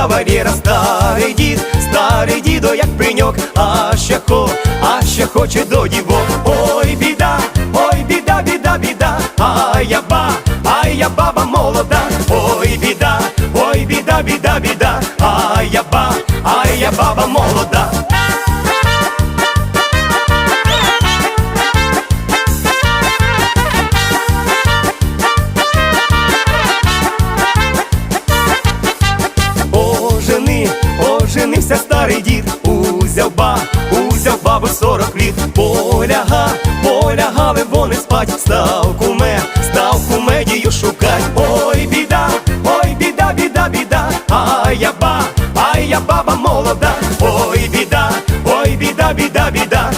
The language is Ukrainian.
хоче кавалєра, старий дід, старий дідо, як пеньок, а ще хо, а ще хоче до дівок. Ой, біда, ой, біда, біда, біда, а я ба, а я баба молода, ой, біда, ой, біда, біда, біда, а я ба, а я баба молода. баба сорок літ, поляга, полягали, вони спать, став куме, став кумедію шукать. Ой, біда, ой, біда, біда, біда, ай я ба, ай я баба молода, ой біда, ой біда, біда, біда.